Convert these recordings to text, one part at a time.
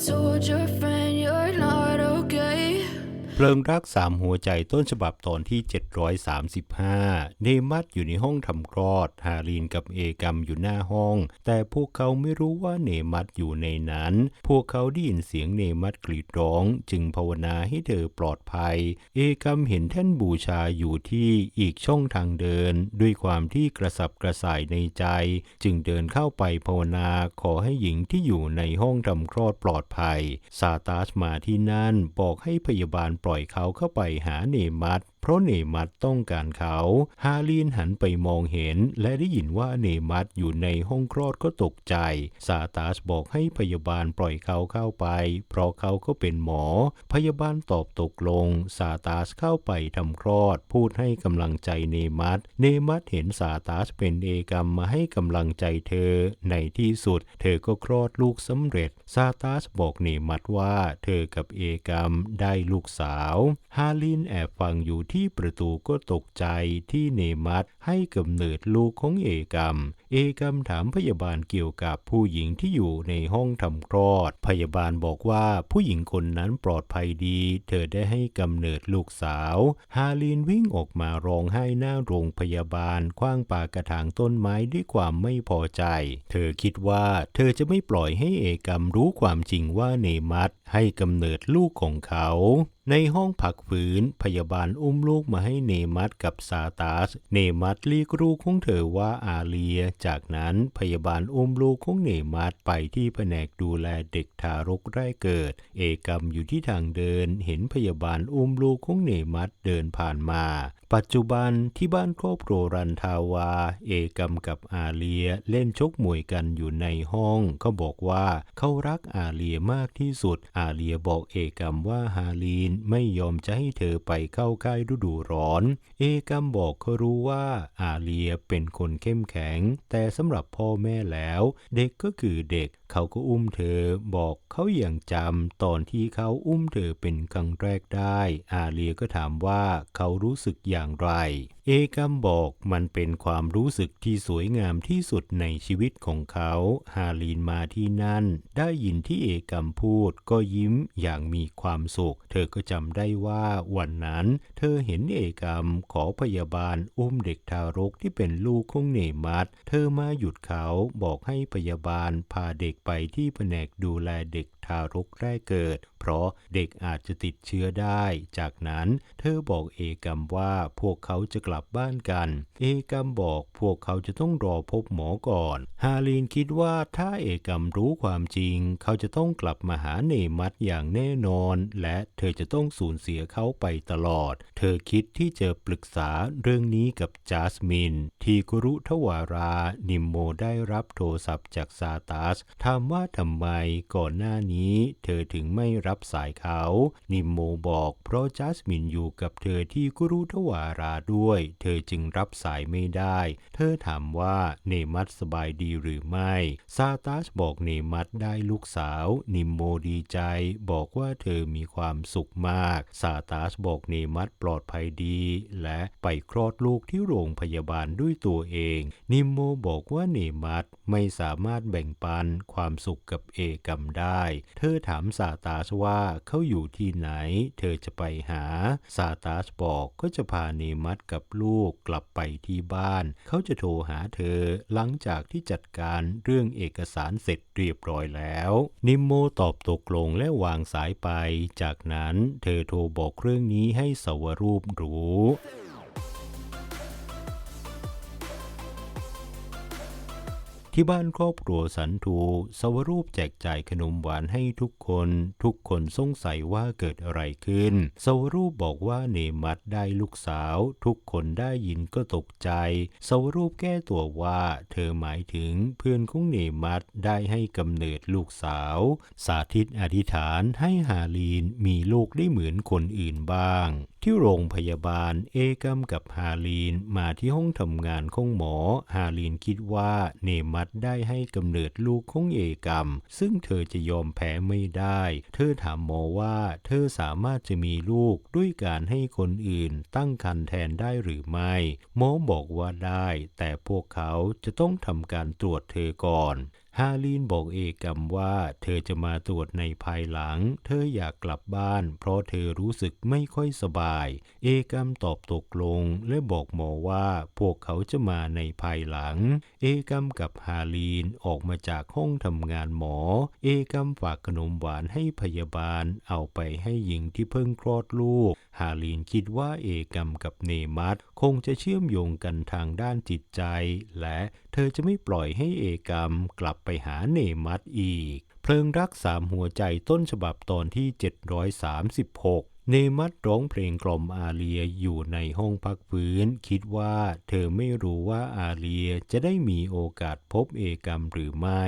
soldier friend. เพลิงรักสามหัวใจต้นฉบับตอนที่ 735 เนมัตอยู่ในห้องทำคลอด ฮารีนกับเอกรมอยู่หน้าห้อง แต่พวกเขาไม่รู้ว่าเนมัตอยู่ในนั้น พวกเขาได้ยินเสียงเนมัตกรีดร้อง จึงภาวนาให้เธอปลอดภัย เอกรมเห็นแท่นบูชาอยู่ที่อีกช่องทางเดิน ด้วยความที่กระสับกระส่ายในใจ จึงเดินเข้าไปภาวนาขอให้หญิงที่อยู่ในห้องทำคลอดปลอดภัยซาตาสมาที่นั่นบอกให้พยาบาลปลล่อยเขาเข้าไปหาเนมัส เพราะเนมัตต้องการเขา ฮาลีนหันไปมองเห็น และได้ยินว่าเนมัตอยู่ในห้องคลอดก็ตกใจ ซาตาสบอกให้พยาบาลปล่อยเขาเข้าไป เพราะเขาก็เป็นหมอ พยาบาลตอบตกลง ซาตาสเข้าไปทำคลอด พูดให้กำลังใจเนมัตเนมัตเห็นซาตาสเป็นเอกรรมมาให้กำลังใจเธอ ในที่สุด เธอก็คลอดลูกสำเร็จ ซาตาสบอกเนมัตว่า เธอกับเอกรรมได้ลูกสาว ฮาลินแอบฟังอยู่ที่ประตูก็ตกใจที่เนมัตให้กำเนิดลูกของเอกรรม เอกรรมถามพยาบาลเกี่ยวกับผู้หญิงที่อยู่ในห้องทำคลอด พยาบาลบอกว่าผู้หญิงคนนั้นปลอดภัยดี เธอได้ให้กำเนิดลูกสาว ฮาลินวิ่งออกมาร้องไห้หน้าโรงพยาบาลคว้างปากกระถางต้นไม้ด้วยความไม่พอใจ เธอคิดว่าเธอจะไม่ปล่อยให้เอกรรมรู้ความจริงว่าเนมัตให้กำเนิดลูกของเขาในห้องผักฝืนพยาบาลอุ้มลูกมาให้เนมัตกับซาตาส เนมัตเรียกลูกของเธอว่าอาเลีย จากนั้นพยาบาลอุ้มลูกของเนมัตไปที่แผนกดูแลเด็กทารกแรกเกิด เอกรรมอยู่ที่ทางเดิน เห็นพยาบาลอุ้มลูกของเนมัตเดินผ่านมา ปัจจุบันที่บ้านครอบครัวรันทาวา เอกรรมกับอาเลียเล่นชกมวยกันอยู่ในห้อง เขาบอกว่าเขารักอาเลียมากที่สุด อาเลียบอกเอกรรมว่าฮาลีนไม่ยอมจะให้เธอไปเข้าค่ายฤดูร้อน เอกรรมบอกเขารู้ว่าอาเลียเป็นคนเข้มแข็ง แต่สำหรับพ่อแม่แล้ว เด็กก็คือเด็ก เขาก็อุ้มเธอบอกเขาอย่างจำตอนที่เขาอุ้มเธอเป็นครั้งแรกได้ อาเลียก็ถามว่าเขารู้สึกอย่างไร เอกรมบอกมันเป็นความรู้สึกที่สวยงามที่สุดในชีวิตของเขาฮาลีนมาที่นั่น ได้ยินที่เอกรมพูดก็ยิ้มอย่างมีความสุข เธอก็จำได้ว่าวันนั้น เธอเห็นเอกรมขอพยาบาลอุ้มเด็กทารกที่เป็นลูกของเนมัตเธอมาหยุดเขาบอกให้พยาบาลพาเด็ก ไปที่แผนกดูแลเด็กทารกแรกเกิด เพราะเด็กอาจจะติดเชื้อได้ จากนั้นเธอบอกเอกรมว่าพวกเขาจะกลับบ้านกัน เอกรมบอกพวกเขาจะต้องรอพบหมอก่อน ฮาลีนคิดว่าถ้าเอกรมรู้ความจริง เขาจะต้องกลับมาหาเนมัตอย่างแน่นอน และเธอจะต้องสูญเสียเขาไปตลอด เธอคิดที่จะปรึกษาเรื่องนี้กับจัสมิน ทีกุรุทวารา นิมโมได้รับโทรศัพท์จากซาตาสถามว่าทำไมก่อนหน้านี้เธอถึงไม่รับสายเขา นิมโมบอกเพราะจัสมินอยู่กับเธอที่กุรุทวาราด้วย เธอจึงรับสายไม่ได้ เธอถามว่าเนมัตสบายดีหรือไม่ซาตาสบอกเนมัตได้ลูกสาว นิมโมดีใจ บอกว่าเธอมีความสุขมากซาตาสบอกเนมัตปลอดภัยดี และไปคลอดลูกที่โรงพยาบาลด้วยตัวเอง นิมโมบอกว่าเนมัตไม่สามารถแบ่งปันความความสุขกับเอกรรมได้ เธอถามซาตาสว่าเขาอยู่ที่ไหน เธอจะไปหาซาตาสบอกก็จะพาเนมัตกับลูกกลับไปที่บ้าน เขาจะโทรหาเธอหลังจากที่จัดการเรื่องเอกสารเสร็จเรียบร้อยแล้ว นิมโมตอบตกลงและวางสายไป จากนั้นเธอโทรบอกเรื่องนี้ให้สวรูปรู้ ที่บ้านครอบครัวสันทูสวรูปแจกจ่ายขนมหวานให้ทุกคน ทุกคนสงสัยว่าเกิดอะไรขึ้น สวรูปบอกว่าเนมัตได้ลูกสาว ทุกคนได้ยินก็ตกใจ สวรูปแก้ตัวว่า เธอหมายถึงเพื่อนของเนมัตได้ให้กำเนิดลูกสาว สาธิตอธิษฐานให้ฮาลีนมีลูกได้เหมือนคนอื่นบ้างที่โรงพยาบาลเอกรมกับฮาลีนมาที่ห้องทำงานของหมอ ฮาลีนคิดว่าเนมัตได้ให้กำเนิดลูกของเอกรมซึ่งเธอจะยอมแพ้ไม่ได้ เธอถามหมอว่าเธอสามารถจะมีลูกด้วยการให้คนอื่นตั้งครรภ์แทนได้หรือไม่ หมอบอกว่าได้ แต่พวกเขาจะต้องทำการตรวจเธอก่อน ฮาลีนบอกเอกัมว่าเธอจะมาตรวจในภายหลัง เธออยากกลับบ้าน เพราะเธอรู้สึกไม่ค่อยสบาย เอกัมตอบตกลง และบอกหมอว่าพวกเขาจะมาในภายหลัง เอกัมกับฮาลีนออกมาจากห้องทำงานหมอ เอกัมฝากขนมหวานให้พยาบาล เอาไปให้หญิงที่เพิ่งคลอดลูก ฮาลีนคิดว่าเอกัมกับเนมัต คงจะเชื่อมโยงกันทางด้านจิตใจ และเธอจะไม่ปล่อยให้เอกรรมกลับไปหาเนมัตอีก เพลิงรักสามหัวใจต้นฉบับตอนที่ 736 เนมัตร้องเพลงกล่อมอาเลียอยู่ในห้องพักฟื้น คิดว่าเธอไม่รู้ว่าอาเลียจะได้มีโอกาสพบเอกรรมหรือไม่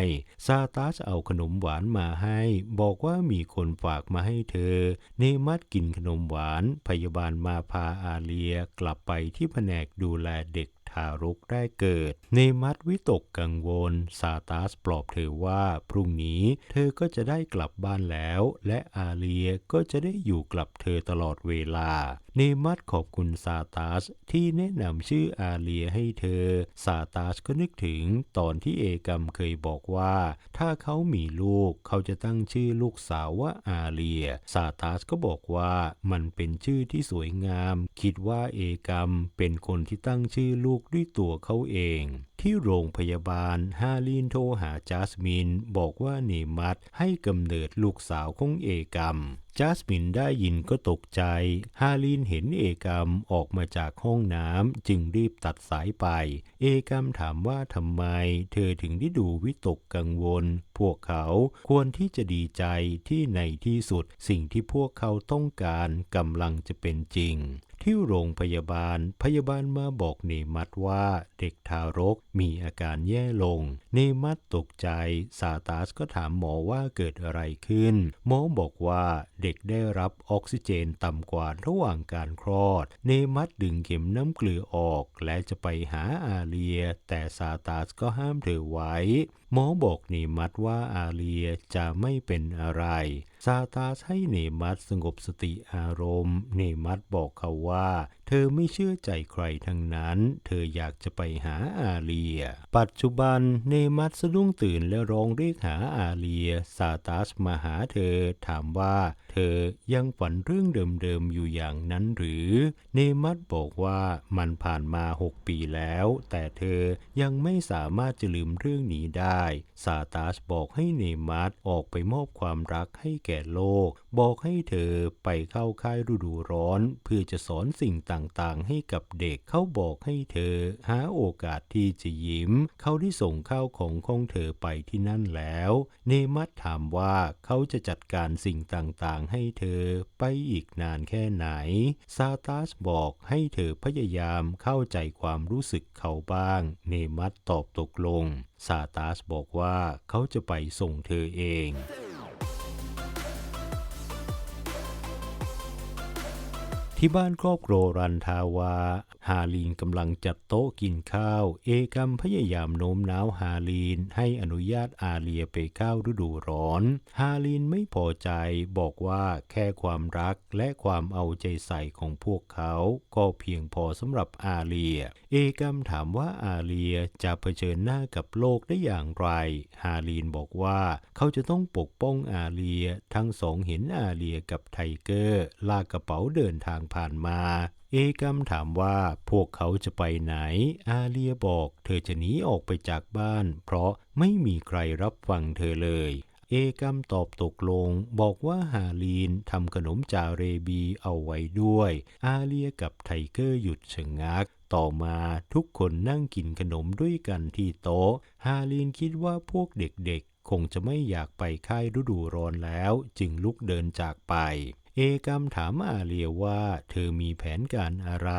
ซาตาสเอาขนมหวานมาให้ บอกว่ามีคนฝากมาให้เธอ เนมัตกินขนมหวาน พยาบาลมาพาอาเลียกลับไปที่แผนกดูแลเด็ก ทารกได้เกิด เนมัตวิตกกังวล ซาตาสปลอบเธอว่าพรุ่งนี้เธอก็จะได้กลับบ้านแล้ว และอาเลียก็จะได้อยู่กับเธอตลอดเวลา เนมัตขอบคุณซาตาสที่แนะนำชื่ออาเลียให้เธอ ซาตาสก็นึกถึงตอนที่เอกรมเคยบอกว่า ถ้าเขามีลูกเขาจะตั้งชื่อลูกสาวว่าอาเลีย ซาตาสก็บอกว่ามันเป็นชื่อที่สวยงาม คิดว่าเอกรมเป็นคนที่ตั้งชื่อลูกด้วยตัวเขาเอง ที่โรงพยาบาลฮาลีนโทรหาจัสมิน บอกว่าเนมัตให้กำเนิดลูกสาวของเอกรมจัสมินได้ยินก็ตกใจ ฮาลีนเห็นเอกรมออกมาจากห้องน้ำจึงรีบตัดสายไป เอกรมถามว่าทำไม เธอถึงได้ดูวิตกกังวล พวกเขาควรที่จะดีใจที่ในที่สุดสิ่งที่พวกเขาต้องการกำลังจะเป็นจริง ที่โรงพยาบาล พยาบาลมาบอกเนมัตว่าเด็กทารกมีอาการแย่ลง เนมัตตกใจ ซาตาสก็ถามหมอว่าเกิดอะไรขึ้น หมอบอกว่าเด็กได้รับออกซิเจนต่ำกว่าระหว่างการคลอด เนมัตดึงเข็มน้ำเกลือออก และจะไปหาอาเลีย แต่ซาตาสก็ห้ามเธอไว้ หมอบอกเนมัตว่าอาเลียจะไม่เป็นอะไร ซาตาสให้เนมัตสงบสติอารมณ์ เนมัตบอกเขาว่า เธอไม่เชื่อใจใครทั้งนั้น เธออยากจะไปหาอาเลีย ปัจจุบันเนมัตสะดุ้งตื่นและร้องเรียกหาอาเลีย ซาตาสมาหาเธอถามว่า เธอยังฝันเรื่องเดิมๆอยู่อย่างนั้นหรือ เนมัตบอกว่ามันผ่านมาหกปีแล้ว แต่เธอยังไม่สามารถจะลืมเรื่องนี้ได้ซาตาสบอกให้เนมัตออกไปมอบความรักให้แก่โลก บอกให้เธอไปเข้าค่ายฤดูร้อน เพื่อจะสอนสิ่งต่างๆ ให้กับเด็กเขาบอกให้เธอ หาโอกาสที่จะยิ้ม เขาได้ส่งข้าวของของเธอไปที่นั่นแล้ว เนมัตถามว่าเขาจะจัดการสิ่งต่างๆ ให้เธอไปอีกนานแค่ไหน ซาตาสบอกให้เธอพยายามเข้าใจความรู้สึกเขาบ้าง เนมัตตอบตกลง ซาตาสบอกว่าเขาจะไปส่งเธอเอง ที่บ้านครอบครัวรันทาวา ฮาลีนกำลังจัดโต๊ะกินข้าว เอกัมพยายามโน้มน้าวฮาลีนให้อนุญาตอาเลียไปเข้าฤดูร้อน ฮาลีนไม่พอใจบอกว่าแค่ความรักและความเอาใจใส่ของพวกเขา ก็เพียงพอสำหรับอาเลีย เอกัมถามว่าอาเลียจะเผชิญหน้ากับโลกได้อย่างไร ฮาลีนบอกว่าเขาจะต้องปกป้องอาเลีย ทั้งสองเห็นอาเลียกับไทเกอร์ ลากกระเป๋าเดินทางผ่านมา เอกัมถามว่าพวกเขาจะไปไหน อาเลียบอกเธอจะหนีออกไปจากบ้าน เพราะไม่มีใครรับฟังเธอเลย เอกัมตอบตกลง บอกว่าฮาลีนทำขนมจาเรบีเอาไว้ด้วย อาเลียกับไทเกอร์หยุดชะงักต่อมาทุกคนนั่งกินขนมด้วยกันที่โต๊ะ ฮาลีนคิดว่าพวกเด็กๆ คงจะไม่อยากไปค่ายฤดูร้อนแล้ว จึงลุกเดินจากไป เอกรมถามอาเลียว่า เธอมีแผนการอะไร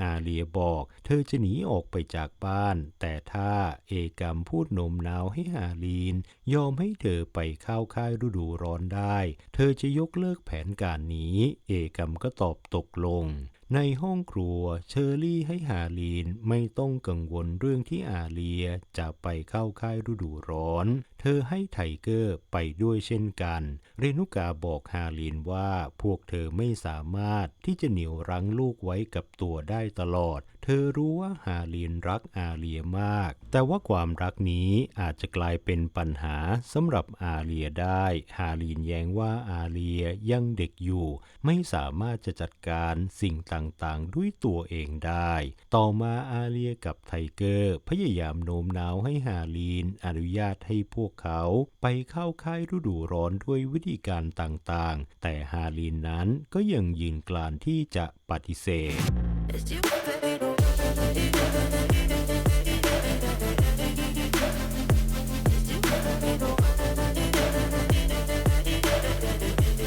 อาเลียบอก เธอจะหนีออกไปจากบ้าน แต่ถ้าเอกรมพูดโน้มน้าวให้อาลีน ยอมให้เธอไปเข้าค่ายฤดูร้อนได้ เธอจะยกเลิกแผนการนี้ เอกรมก็ตอบตกลง ในห้องครัวเชอรี่ให้ฮาลีนไม่ต้องกังวลเรื่องที่อาเลียจะไปเข้าค่ายฤดูร้อน เธอให้ไทเกอร์ไปด้วยเช่นกัน เรนุกาบอกฮาลีนว่าพวกเธอไม่สามารถที่จะเหนี่ยวรั้งลูกไว้กับตัวได้ตลอด เธอรู้ว่าฮาลีนรักอาเลียมาก แต่ว่าความรักนี้อาจจะกลายเป็นปัญหาสำหรับอาเลียได้ฮาลีนแย้งว่าอาเลียยังเด็กอยู่ ไม่สามารถจะจัดการสิ่งต่ต่างๆ ด้วยตัวเองได้ ต่อมาอาเลียกับไทเกอร์ พยายามโน้มน้าวให้ฮาลีนอนุญาตให้พวกเขาไปเข้าค่ายฤดูร้อนด้วยวิธีการต่างๆ แต่ฮาลีนนั้นก็ยังยืนกลานที่จะปฏิเสธ